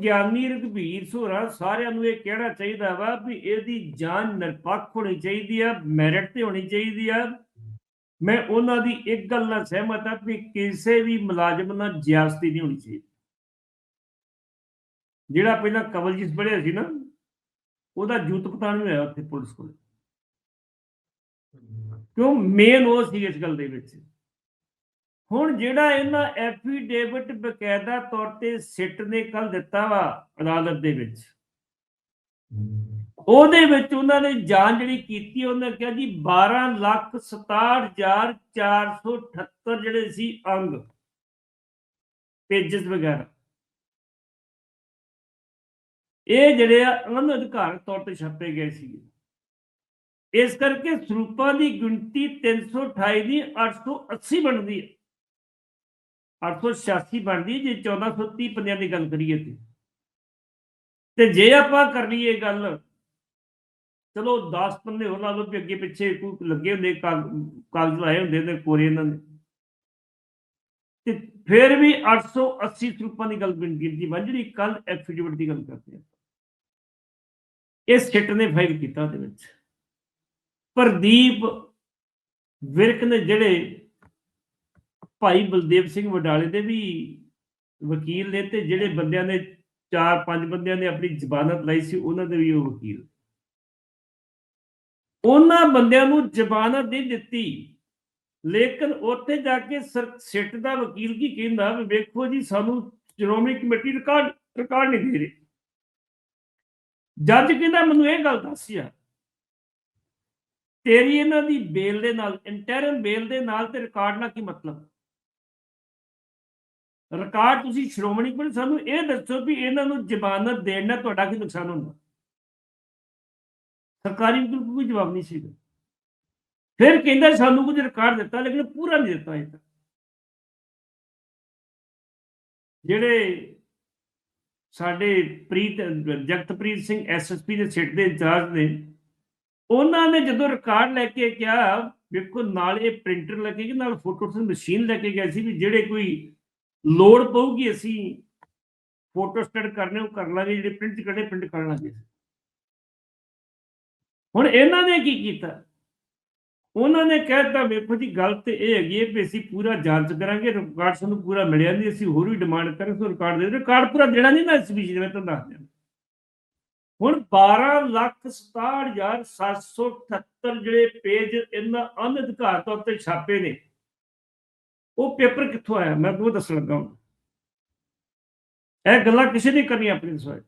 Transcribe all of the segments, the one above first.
ਗਿਆਨੀ ਰਘਬੀਰ ਸੋਰਾ ਸਾਰਿਆਂ ਨੂੰ ਇਹ ਕਹਿਣਾ ਚਾਹੀਦਾ ਵਾ ਵੀ ਇਹਦੀ ਜਾਂਚ ਨਿਰਪੱਖ ਹੋਣੀ ਚਾਹੀਦੀ ਆ ਮੈਰਿਟ ਤੇ ਹੋਣੀ ਚਾਹੀਦੀ ਆ। ਮੈਂ ਉਹਨਾਂ ਦੀ ਇੱਕ ਗੱਲ ਨਾਲ ਸਹਿਮਤ ਆ ਵੀ ਕਿਸੇ ਵੀ ਮੁਲਾਜ਼ਮ ਨਾਲ ਜਿਆਸਤੀ ਨਹੀਂ ਹੋਣੀ ਚਾਹੀਦੀ। ਜਿਹੜਾ ਪਹਿਲਾਂ ਕਵਲਜੀਤ ਪੜਿਆ ਸੀ ਨਾ, ਉਹਦਾ ਜੂਤ ਪਤਾ ਨਹੀਂ ਹੋਇਆ ਉੱਥੇ ਪੁਲਿਸ ਕੋਲ। ਕਿਉਂ? ਮੇਨ ਉਹ ਸੀ ਇਸ ਗੱਲ ਦੇ ਵਿੱਚ। ਹੁਣ ਜਿਹੜਾ ਇਹਨਾਂ ਐਫੀਡੇਵਿਟ ਬਕਾਇਦਾ ਤੌਰ ਤੇ ਸਿੱਟ ਨੇ ਕੱਲ ਦਿੱਤਾ ਵਾ ਅਦਾਲਤ ਦੇ ਵਿੱਚ, ਉਹਦੇ ਵਿੱਚ ਉਹਨਾਂ ਨੇ ਜਾਂਚ ਜਿਹੜੀ ਕੀਤੀ, ਉਹਨਾਂ ਕਿਹਾ ਜੀ 12 ਲੱਖ 67478 ਜਿਹੜੇ ਸੀ ਅੰਗ ਪੇਜਸ ਵਗੈਰਾ। ਇਹ ਜਿਹੜੇ ਆ ਅਨਅਧਿਕਾਰਤ ਤੌਰ ਤੇ ਛਾਪੇ ਗਏ ਸੀ ਇਸ ਕਰਕੇ ਸਰੂਪਾਂ ਦੀ ਗਿਣਤੀ 328 ਦੀ 880 ਬਣਦੀ ਹੈ 886 ਬਣਦੀ ਜੇ 1430 ਪੰਨਿਆਂ ਦੀ ਗੱਲ ਕਰੀਏ ਤੇ। ਤੇ ਜੇ ਆਪਾਂ ਕਰ ਲਈਏ ਗੱਲ, ਚਲੋ 10 ਪੰਨੇ ਹੋਰ ਲਾ ਲਓ ਵੀ ਅੱਗੇ ਪਿੱਛੇ ਕੋਈ ਲੱਗੇ ਹੁੰਦੇ ਕਾਗਜ਼ ਲਾਏ ਹੁੰਦੇ ਨੇ ਕੋਰੇ ਇਹਨਾਂ ਨੇ ਤੇ ਫਿਰ ਵੀ 880 ਸਰੂਪਾਂ ਦੀ ਗੱਲ ਬਣ ਗਿਣਤੀ ਬਣ ਜਿਹੜੀ ਕੱਲ ਐਫੀਡੇਵਿਟ ਦੀ ਗੱਲ ਕਰਦੇ ਆ ਇਸ ਸਿੱਟ ਨੇ ਫਾਈਲ ਕੀਤਾ ਉਹਦੇ ਵਿੱਚ। ਪ੍ਰਦੀਪ ਵਿਰਕ ਨੇ ਜਿਹੜੇ ਭਾਈ ਬਲਦੇਵ ਸਿੰਘ ਵਡਾਲੇ ਦੇ ਵੀ ਵਕੀਲ ਨੇ ਤੇ ਜਿਹੜੇ ਬੰਦਿਆਂ ਨੇ ਚਾਰ ਪੰਜ ਬੰਦਿਆਂ ਨੇ ਆਪਣੀ ਜਬਾਨਤ ਲਈ ਸੀ, ਉਹਨਾਂ ਦੇ ਵੀ ਉਹ ਵਕੀਲ। ਉਹਨਾਂ ਬੰਦਿਆਂ ਨੂੰ ਜਬਾਨਤ ਨਹੀਂ ਦਿੱਤੀ, ਲੇਕਿਨ ਉੱਥੇ ਜਾ ਕੇ ਸਿੱਟ ਦਾ ਵਕੀਲ ਕੀ ਕਹਿੰਦਾ ਵੀ ਵੇਖੋ ਜੀ, ਸਾਨੂੰ ਸ਼੍ਰੋਮਣੀ ਕਮੇਟੀ ਰਿਕਾਰਡ ਰਿਕਾਰਡ ਨਹੀਂ ਦੇ ਰਹੀ। ਜੱਜ ਕਹਿੰਦਾ, ਮੈਨੂੰ ਇਹ ਗੱਲ ਦੱਸ ਯਾਰ, ਤੇਰੀ ਇਹਨਾਂ ਦੀ ਬੇਲ ਦੇ ਨਾਲ, ਇੰਟਰਮ ਬੇਲ ਦੇ ਨਾਲ ਤੇ ਰਿਕਾਰਡ ਨਾਲ ਕੀ ਮਤਲਬ? ਰਿਕਾਰਡ ਤੁਸੀਂ ਸ਼੍ਰੋਮਣੀ ਪੁਲਿਸ ਸਾਨੂੰ ਇਹ ਦੱਸੋ ਵੀ ਇਹਨਾਂ ਨੂੰ ਜ਼ਮਾਨਤ ਦੇਣ ਨਾਲ ਤੁਹਾਡਾ ਕੀ ਨੁਕਸਾਨ ਹੁੰਦਾ? ਸਰਕਾਰੀ ਵਕੀਲ ਕੋਈ ਜਵਾਬ ਨਹੀਂ ਸੀਗਾ ਫਿਰ ਕਹਿੰਦਾ ਸਾਨੂੰ ਕੁਝ ਰਿਕਾਰਡ ਦਿੱਤਾ, ਲੇਕਿਨ ਪੂਰਾ ਨਹੀਂ ਦਿੱਤਾ ਇਹ ਜਿਹੜੇ ਸਾਡੇ ਪ੍ਰੀਤ, ਜਗਤਪ੍ਰੀਤ ਸਿੰਘ ਐਸਐਸਪੀ ਦੇ ਸਿੱਟ ਦੇ ਇੰਚਾਰਜ ਨੇ, ਉਹਨਾਂ ਨੇ ਜਦੋਂ ਰਿਕਾਰਡ ਲੈ ਕੇ ਕਿਹਾ, ਵੇਖੋ ਨਾਲ ਇਹ ਪ੍ਰਿੰਟਰ ਲੈ ਕੇ ਗਏ, ਨਾਲ ਫੋਟੋ ਮਸ਼ੀਨ ਲੈ ਕੇ ਗਏ ਸੀ ਵੀ ਜਿਹੜੇ ਕੋਈ ਲੋੜ ਪਊਗੀ, ਅਸੀਂ ਫੋਟੋ ਸਟੇਟ ਕਰਨੇ, ਉਹ ਕਰ ਲਾਂਗੇ, ਜਿਹੜੇ ਪ੍ਰਿੰਟ ਕੱਢੇ ਪ੍ਰਿੰਟ ਕਰ ਲਾਂਗੇ। ਹੁਣ ਇਹਨਾਂ ਨੇ ਕੀ ਕੀਤਾ? ਉਹਨਾਂ ਨੇ ਕਹਿਤਾ ਵੇਖੋ ਜੀ, ਗੱਲ ਤੇ ਇਹ ਹੈਗੀ ਹੈ ਵੀ ਅਸੀਂ ਪੂਰਾ ਜਾਂਚ ਕਰਾਂਗੇ ਰਿਕਾਰਡ ਸਾਨੂੰ ਪੂਰਾ ਮਿਲਿਆ ਨਹੀਂ, ਅਸੀਂ ਹੋਰ ਵੀ ਡਿਮਾਂਡ ਕਰਾਂਗੇ ਸੋ ਰਿਕਾਰਡ ਦੇ ਦਿਓ। ਰਿਕਾਰਡ ਪੂਰਾ ਦੇਣਾ ਨਹੀਂ ਨਾ ਇਸ ਵਿਸ਼ੇ ਮੈਂ ਤੁਹਾਨੂੰ ਦੱਸ ਦਿਆਂ ਹੁਣ 12 ਲੱਖ 67778 ਜਿਹੜੇ ਪੇਜ ਇਹਨਾਂ ਅਨਧਿਕਾਰ ਤੌਰ ਤੇ ਛਾਪੇ ਨੇ ਉਹ ਪੇਪਰ ਕਿੱਥੋਂ ਆਇਆ? ਮੈਂ ਤੁਹਾਨੂੰ ਦੱਸਣ ਲੱਗਾ ਹਾਂ ਇਹ ਗੱਲਾਂ ਕਿਸੇ ਨੇ ਕਰਨੀਆਂ ਆਪਣੀ ਸਵਾਏ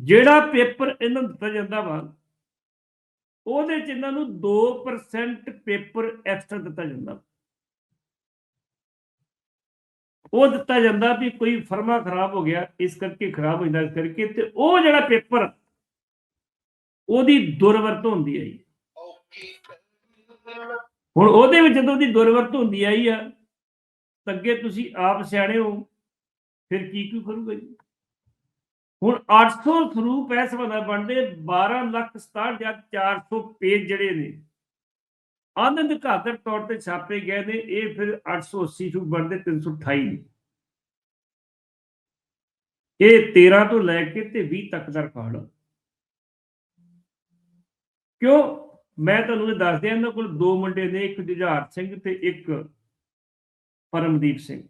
ਜਿਹੜਾ ਪੇਪਰ ਇਹਨਾਂ ਨੂੰ ਦਿੱਤਾ ਜਾਂਦਾ ਵਾ, ਉਹਦੇ ਚ ਇਹਨਾਂ ਨੂੰ 2% ਪੇਪਰ ਐਕਸਟਰਾ ਦਿੱਤਾ ਜਾਂਦਾ ਉਹ ਦਿੱਤਾ ਜਾਂਦਾ ਵੀ ਕੋਈ ਫਰਮਾ ਖਰਾਬ ਹੋ ਗਿਆ, ਇਸ ਕਰਕੇ ਖਰਾਬ ਹੋ ਜਾਂਦਾ, ਇਸ ਕਰਕੇ ਤੇ ਉਹ ਜਿਹੜਾ ਪੇਪਰ, ਉਹਦੀ ਦੁਰਵਰਤੋਂ ਹੁੰਦੀ ਹੈ ਜੀ। ਹੁਣ ਉਹਦੇ ਵਿੱਚ ਜਦੋਂ ਦੀ ਦੁਰਵਰਤੋਂ ਹੁੰਦੀ ਆਈ ਆ ਅੱਗੇ ਤੁਸੀਂ ਆਪ ਸਿਆਣੇ ਹੋ, ਫਿਰ ਕੀ ਕੀ ਕਰੂਗਾ ਜੀ? ਹੁਣ 800 ਸਰੂਪ ਇਸ ਵਾਲਾ ਬਣਦੇ 12 ਲੱਖ 67400 ਪੇਜ ਜਿਹੜੇ ਨੇ, ਆਨੰਦ ਘਾਤਰ ਤੌਰ ਤੇ ਛਾਪੇ ਗਏ ਨੇ, ਇਹ ਫਿਰ 880 ਸਰੂਪ ਬਣਦੇ 328 ਨੇ। ਇਹ 13 ਤੋਂ ਲੈ ਕੇ ਤੇ 20 ਤੱਕ ਦਾ ਰਿਕਾਰਡ ਕਿਉਂ? ਮੈਂ ਤੁਹਾਨੂੰ ਇਹ ਦੱਸ ਦਿਆਂ ਇਹਨਾਂ ਕੋਲ ਦੋ ਮੁੰਡੇ ਨੇ, ਇੱਕ ਜੁਝਾਰ ਸਿੰਘ ਤੇ ਇੱਕ ਪਰਮਦੀਪ ਸਿੰਘ।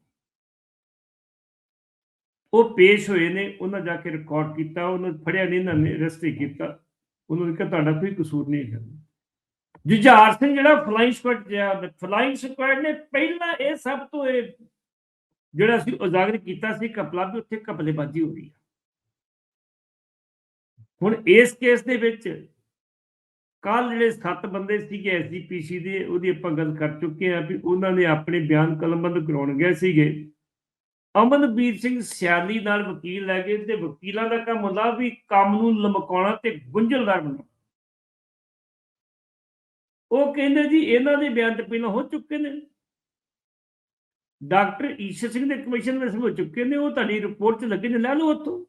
ਉਹ ਪੇਸ਼ ਹੋਏ ਨੇ, ਉਹਨਾਂ ਜਾ ਕੇ ਰਿਕਾਰਡ ਕੀਤਾ, ਉਹਨਾਂ ਫੜਿਆ ਨਹੀਂ ਇਹਨਾਂ ਨੇ ਰਸਤੇ ਕੀਤਾ। ਉਹਨਾਂ ਨੇ ਕਿਹਾ, ਤੁਹਾਡਾ ਕੋਈ ਕਸੂਰ ਨਹੀਂ ਹੈ ਜੁਝਾਰ ਸਿੰਘ ਜਿਹੜਾ ਫਲਾਈਂਗ ਸਕੁਐਡ ਗਿਆ ਫਲਾਈਂਗ ਸਕੁਐਡ ਨੇ ਪਹਿਲਾਂ ਇਹ ਸਭ ਤੋਂ ਇਹ ਜਿਹੜਾ ਸੀ ਉਜਾਗਰ ਕੀਤਾ ਸੀ ਕਪਲਾ ਵੀ ਉੱਥੇ ਕਪਲੇਬਾਜ਼ੀ ਹੋ ਰਹੀ ਹੈ ਹੁਣ ਇਸ ਕੇਸ ਦੇ ਵਿੱਚ ਕੱਲ ਜਿਹੜੇ ਸੱਤ ਬੰਦੇ ਸੀਗੇ ਐਸਜੀਪੀਸੀ ਦੇ, ਉਹਦੀ ਆਪਾਂ ਗੱਲ ਕਰ ਚੁੱਕੇ ਆ ਵੀ ਉਹਨਾਂ ਨੇ ਆਪਣੇ ਬਿਆਨ ਕਲਮਬੰਦ ਕਰਾਉਣ ਗਏ ਸੀਗੇ। ਅਮਨਵੀਰ ਸਿੰਘ ਸਿਆਲੀ ਨਾਲ ਵਕੀਲ ਲੈ ਗਏ ਤੇ ਵਕੀਲਾਂ ਦਾ ਕੰਮ ਹੁੰਦਾ ਵੀ ਕੰਮ ਨੂੰ ਲਮਕਾਉਣਾ ਤੇ ਗੁੰਝਲਦਾਰ ਬਣਾਉਣਾ। ਉਹ ਕਹਿੰਦੇ ਜੀ, ਇਹਨਾਂ ਦੇ ਬਿਆਨ ਤੇ ਪਹਿਲਾਂ ਹੋ ਚੁੱਕੇ ਨੇ। ਡਾਕਟਰ ਈਸ਼ਰ ਸਿੰਘ ਦੇ ਕਮਿਸ਼ਨ ਵਿੱਚ ਹੋ ਚੁੱਕੇ ਨੇ, ਉਹ ਤੁਹਾਡੀ ਰਿਪੋਰਟ 'ਚ ਲੱਗੇ ਨੇ, ਲੈ ਲਓ ਉੱਥੋਂ।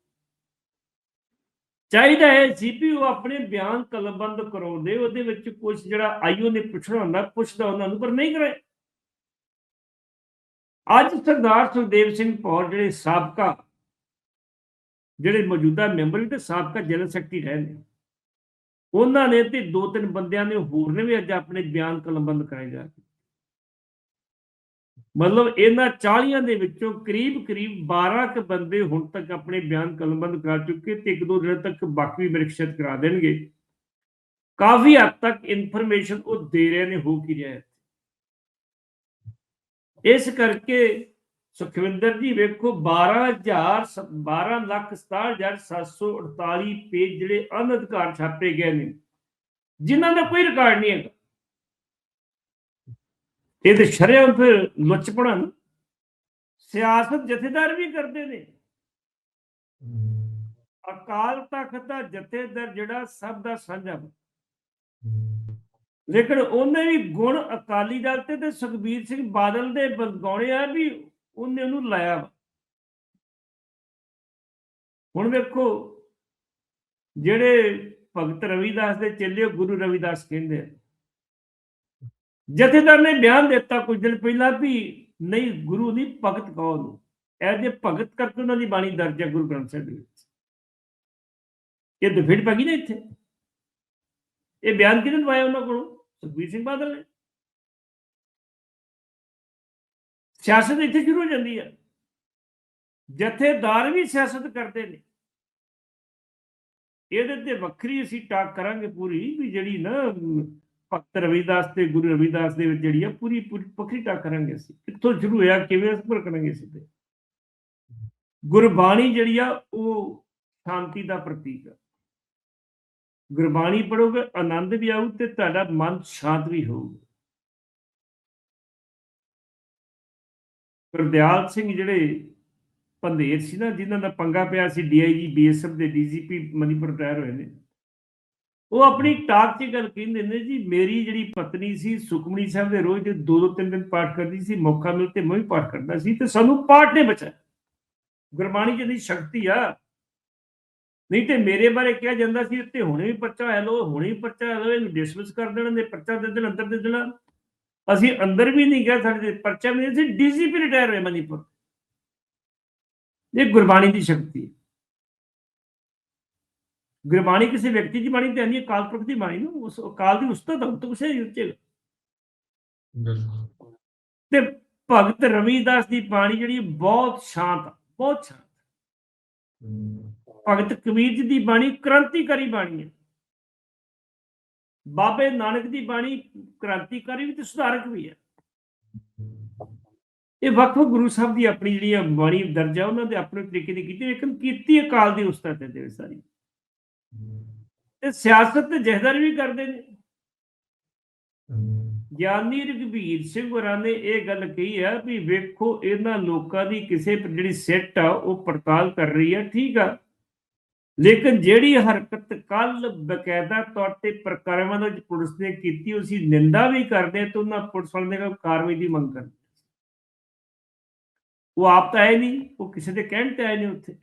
ਚਾਹੀਦਾ ਹੈ ਸੀਪੀਓ ਆਪਣੇ ਬਿਆਨ ਕਲਮਬੰਦ ਕਰਾਉਂਦੇ, ਉਹਦੇ ਵਿੱਚ ਕੁਝ ਜਿਹੜਾ ਆਈਓ ਨੇ ਪੁੱਛਣਾ ਹੁੰਦਾ, ਪੁੱਛਦਾ ਉਹਨਾਂ ਨੂੰ, ਪਰ ਨਹੀਂ ਕਰੇ ਅੱਜ ਸਰਦਾਰ ਸੁਖਦੇਵ ਸਿੰਘ ਪੌਰ ਜਿਹੜੇ ਸਾਬਕਾ, ਜਿਹੜੇ ਮੌਜੂਦਾ ਮੈਂਬਰ ਵੀ ਤੇ ਸਾਬਕਾ ਜਨਰਲ ਸੈਕਟਰੀ ਰਹੇ ਨੇ, ਉਹਨਾਂ ਨੇ ਤੇ ਦੋ ਤਿੰਨ ਬੰਦਿਆਂ ਨੇ ਹੋਰ ਨੇ ਵੀ ਅੱਜ ਆਪਣੇ ਬਿਆਨ ਕਲਮਬੰਦ ਕਰਾਏ ਜਾ ਰਹੇ ਮਤਲਬ ਇਹਨਾਂ 40 ਦੇ ਵਿੱਚੋਂ ਕਰੀਬ ਕਰੀਬ 12 ਕ ਬੰਦੇ ਹੁਣ ਤੱਕ ਆਪਣੇ ਬਿਆਨ ਕਲਮਬੰਦ ਕਰ ਚੁੱਕੇ ਤੇ ਇੱਕ ਦੋ ਦਿਨ ਤੱਕ ਬਾਕੀ ਵੀ ਮਰਿਕਸ਼ਤ ਕਰਾ ਦੇਣਗੇ। ਕਾਫੀ ਹੱਦ ਤੱਕ ਇਨਫੋਰਮੇਸ਼ਨ ਉਹ ਦੇ ਰਹੇ ਨੇ, ਹੋ ਕੀ ਰਿਹਾ ਇਸ ਕਰਕੇ ਸੁਖਵਿੰਦਰ ਜੀ ਵੇਖੋ 12000 ਸ- 12 ਲੱਖ 67748 ਪੇਜ ਜਿਹੜੇ ਅਨਧਿਕਾਰ ਛਾਪੇ ਗਏ ਨੇ। ਜਿਨ੍ਹਾਂ ਦਾ ਕੋਈ ਰਿਕਾਰਡ ਨਹੀਂ ਹੈਗਾ। ਇਹ ਤੇ ਸ਼ਰਿਆਮ ਫਿਰ ਲੁੱਚਪਣਾ ਸਿਆਸਤ ਜਥੇਦਾਰ ਵੀ ਕਰਦੇ ਨੇ। ਅਕਾਲ ਤਖਤ ਦਾ ਜਥੇਦਾਰ ਜਿਹੜਾ ਸਭ ਦਾ ਸਾਂਝਾ। ਲੇਕਿਨ ਉਹਨੇ ਵੀ ਗੁਣ ਅਕਾਲੀ ਦਲ ਤੇ ਤੇ ਸੁਖਬੀਰ ਸਿੰਘ ਬਾਦਲ ਦੇ ਬਗਾਉਣੇ ਆ ਵੀ ਉਹਨੇ ਉਹਨੂੰ ਲਾਇਆ ਵਾ। ਹੁਣ ਵੇਖੋ, ਜਿਹੜੇ ਭਗਤ ਰਵਿਦਾਸ ਦੇ ਚੇਲੇ ਗੁਰੂ ਰਵਿਦਾਸ ਕਹਿੰਦੇ ਆ। ਜਥੇਦਾਰ ਨੇ ਬਿਆਨ ਦਿੱਤਾ ਕੁਝ ਦਿਨ ਪਹਿਲਾਂ ਵੀ ਨਹੀਂ, ਗੁਰੂ ਨਹੀਂ ਭਗਤ ਕਹੋ ਨੂੰ ਇਹ ਜੇ ਭਗਤ ਕਰਕੇ ਉਹਨਾਂ ਦੀ ਬਾਣੀ ਦਰਜ ਹੈ ਗੁਰੂ ਗ੍ਰੰਥ ਸਾਹਿਬ ਦੇ ਵਿੱਚ। ਇਹ ਦਫਿੜ ਪੈ ਗਈ ਨਾ ਇੱਥੇ। ਇਹ ਬਿਆਨ ਕਿਹਨੇ ਦਵਾਇਆ ਉਹਨਾਂ ਕੋਲੋਂ? ਸੁਖਬੀਰ ਸਿੰਘ ਬਾਦਲ ਨੇ। ਸਿਆਸਤ ਇੱਥੇ ਸ਼ੁਰੂ ਹੋ ਜਾਂਦੀ ਹੈ ਜਥੇਦਾਰ ਵੀ ਸਿਆਸਤ ਕਰਦੇ ਨੇ। ਇਹਦੇ ਤੇ ਵੱਖਰੀ ਅਸੀਂ ਟਾਕ ਕਰਾਂਗੇ ਪੂਰੀ ਵੀ ਜਿਹੜੀ ਨਾ ਭਗਤ ਰਵਿਦਾਸ ਤੇ ਗੁਰੂ ਰਵਿਦਾਸ ਦੇ ਵਿੱਚ ਜਿਹੜੀ ਆ ਪੂਰੀ ਪੂਰੀ ਵੱਖਰੀ ਟਾਕ ਕਰਾਂਗੇ ਅਸੀਂ। ਕਿੱਥੋਂ ਸ਼ੁਰੂ ਹੋਇਆ, ਕਿਵੇਂ ਅਸਰ ਕਰਾਂਗੇ ਅਸੀਂ ਤੇ। ਗੁਰਬਾਣੀ ਜਿਹੜੀ ਆ, ਉਹ ਸ਼ਾਂਤੀ ਦਾ ਪ੍ਰਤੀਕ ਆ। ਗੁਰਬਾਣੀ ਪੜੋਗੇ ਆਨੰਦ ਵੀ ਆਊ ਤੇ ਤੁਹਾਡਾ ਮਨ ਸ਼ਾਂਤ ਵੀ ਹੋਊਗਾ। ਗੁਰਦਿਆਲ ਸਿੰਘ ਜਿਹੜੇ ਪੰਧੇਰ ਸੀ ਨਾ, ਜਿਨ੍ਹਾਂ ਦਾ ਪੰਗਾ ਪਿਆ ਸੀ ਡੀਆਈਜੀ ਬੀਐਸਐਫ ਦੇ ਡੀਜੀਪੀ ਮਨੀਪੁਰ ਰਿਟਾਇਰ ਹੋਏ ਨੇ। ਉਹ ਆਪਣੀ ਟਾਕ 'ਚ ਗੱਲ ਕਹਿੰਦੇ ਨੇ ਜੀ, ਮੇਰੀ ਜਿਹੜੀ ਪਤਨੀ ਸੀ ਸੁਖਮਣੀ ਸਾਹਿਬ ਦੇ ਰੋਜ਼ ਦੇ ਦੋ ਦੋ ਤਿੰਨ ਦਿਨ ਪਾਠ ਕਰਦੀ ਸੀ, ਮੌਕਾ ਮਿਲ ਤੇ ਮੈਂ ਵੀ ਪਾਠ ਕਰਦਾ ਸੀ ਤੇ ਸਾਨੂੰ ਪਾਠ ਨੇ ਬਚਾਇਆ। ਗੁਰਬਾਣੀ 'ਚ ਸ਼ਕਤੀ ਆ। ਨਹੀਂ ਤੇ ਮੇਰੇ ਬਾਰੇ ਕਿਹਾ ਜਾਂਦਾ ਸੀ, ਤੇ ਹੁਣੇ ਵੀ ਪਰਚਾ ਹੈ ਲੋ ਹੁਣੇ ਵੀ ਪਰਚਾ ਹੈ ਲੋ ਇਹਨੂੰ ਡਿਸਮਿਸ ਕਰ ਦੇਣਾ ਨੇ, ਪਰਚਾ ਦੇ ਦੇਣ, ਅੰਦਰ ਦੇ ਦੇਣਾ। ਅਸੀਂ ਅੰਦਰ ਵੀ ਨਹੀਂ ਗਏ, ਸਾਡੇ ਪਰਚਾ ਵੀ ਨਹੀਂ ਸੀ ਡੀਜੀਪੀ ਰਿਟਾਇਰ ਹੋਏ ਮਨੀਪੁਰ। ਇਹ ਗੁਰਬਾਣੀ ਦੀ ਸ਼ਕਤੀ ਹੈ। ਗੁਰਬਾਣੀ ਕਿਸੇ ਵਿਅਕਤੀ ਦੀ ਬਾਣੀ ਤੇ ਨਹੀਂ ਹੈ, ਅਕਾਲ ਪੁਰਖ ਦੀ ਬਾਣੀ ਨੂੰ ਉਸ ਅਕਾਲ ਦੀ ਉਸਤਤ ਹੁਕਮ ਕਿਸੇ ਬਿਲਕੁਲ। ਤੇ ਭਗਤ ਰਵਿਦਾਸ ਦੀ ਬਾਣੀ ਜਿਹੜੀ ਬਹੁਤ ਸ਼ਾਂਤ ਬਹੁਤ ਸ਼ਾਂਤ। ਭਗਤ ਕਬੀਰ ਜੀ ਦੀ ਬਾਣੀ ਕ੍ਰਾਂਤੀਕਾਰੀ ਬਾਣੀ ਹੈ। ਬਾਬੇ ਨਾਨਕ ਦੀ ਬਾਣੀ ਕ੍ਰਾਂਤੀਕਾਰੀ ਵੀ ਤੇ ਸੁਧਾਰਕ ਵੀ ਹੈ। ਇਹ ਵੱਖ ਗੁਰੂ ਸਾਹਿਬ ਦੀ ਆਪਣੀ ਜਿਹੜੀ ਬਾਣੀ ਦਰਜ ਉਹਨਾਂ ਦੇ ਆਪਣੇ ਤਰੀਕੇ ਦੀ ਕੀਤੀ ਲੇਕਿਨ ਕੀਤੀ ਅਕਾਲ ਦੀ ਉਸਤਤ ਹੈ ਦੇ ਸਾਰੀ। ਤੇ ਸਿਆਸਤ ਤੇ ਜਹਦਰ ਵੀ ਕਰਦੇ ਨੇ। ਗਿਆਨੀ ਰਘਬੀਰ ਸਿੰਘ ਹੋਰਾਂ ਨੇ ਇਹ ਗੱਲ ਕਹੀ ਆ ਵੀ ਵੇਖੋ ਇਹਨਾਂ ਲੋਕਾਂ ਦੀ ਕਿਸੇ ਜਿਹੜੀ ਸਿੱਟ ਆ ਉਹ ਪੜਤਾਲ ਕਰ ਰਹੀ ਆ ਠੀਕ ਆ। ਲੇਕਿਨ ਜਿਹੜੀ ਹਰਕਤ ਕੱਲ ਬਕਾਇਦਾ ਤੌਰ ਤੇ ਪ੍ਰਕਰਮਾਂ ਦੇ ਵਿੱਚ ਪੁਲਿਸ ਨੇ ਕੀਤੀ ਉਸੀ ਨਿੰਦਾ ਵੀ ਕਰਦੇ ਤੇ ਉਹਨਾਂ ਪੁਲਿਸ ਵਾਲਿਆਂ ਨੇ ਕਾਰਵਾਈ ਦੀ ਮੰਗ ਕਰਦੇ ਉਹ ਆਪ ਤਾਂ ਆਏ ਨਹੀਂ ਉਹ ਕਿਸੇ ਦੇ ਕਹਿਣ ਤੇ ਆਏ ਨੇ ਉੱਥੇ।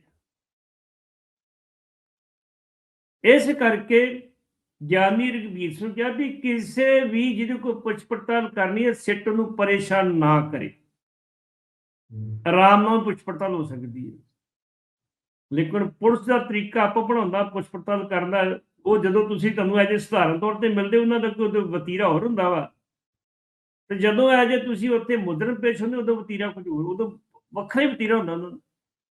ਇਸ ਕਰਕੇ ਗਿਆਨੀ ਰਘਬੀਰ ਸਿੰਘ ਕਿਹਾ ਵੀ ਕਿਸੇ ਵੀ ਜਿਹਦੇ ਕੋਈ ਪੁੱਛ ਪੜਤਾਲ ਕਰਨੀ ਹੈ ਸਿੱਟ ਨੂੰ ਪਰੇਸ਼ਾਨ ਨਾ ਕਰੇ। ਆਰਾਮ ਨਾਲ ਪੁੱਛ ਪੜਤਾਲ ਹੋ ਸਕਦੀ ਹੈ। ਲੇਕਿਨ ਪੁਲਿਸ ਦਾ ਤਰੀਕਾ ਆਪ ਬਣਾਉਂਦਾ ਪੁੱਛ ਪੜਤਾਲ ਕਰਨ ਦਾ ਉਹ ਜਦੋਂ ਤੁਸੀਂ ਤੁਹਾਨੂੰ ਐਜੇ ਸਧਾਰਨ ਤੌਰ ਤੇ ਮਿਲਦੇ ਉਹਨਾਂ ਦਾ ਕੋਈ ਵਤੀਰਾ ਹੋਰ ਹੁੰਦਾ ਵਾ। ਤੇ ਜਦੋਂ ਐਜੇ ਤੁਸੀਂ ਉੱਥੇ ਮੁਦਰਨ ਪੇਸ਼ ਹੁੰਦੇ ਉਦੋਂ ਵਤੀਰਾ ਕੁਝ ਹੋਰ ਉਦੋਂ ਵੱਖਰਾ ਹੀ ਵਤੀਰਾ ਹੁੰਦਾ ਉਹਨਾਂ ਦਾ।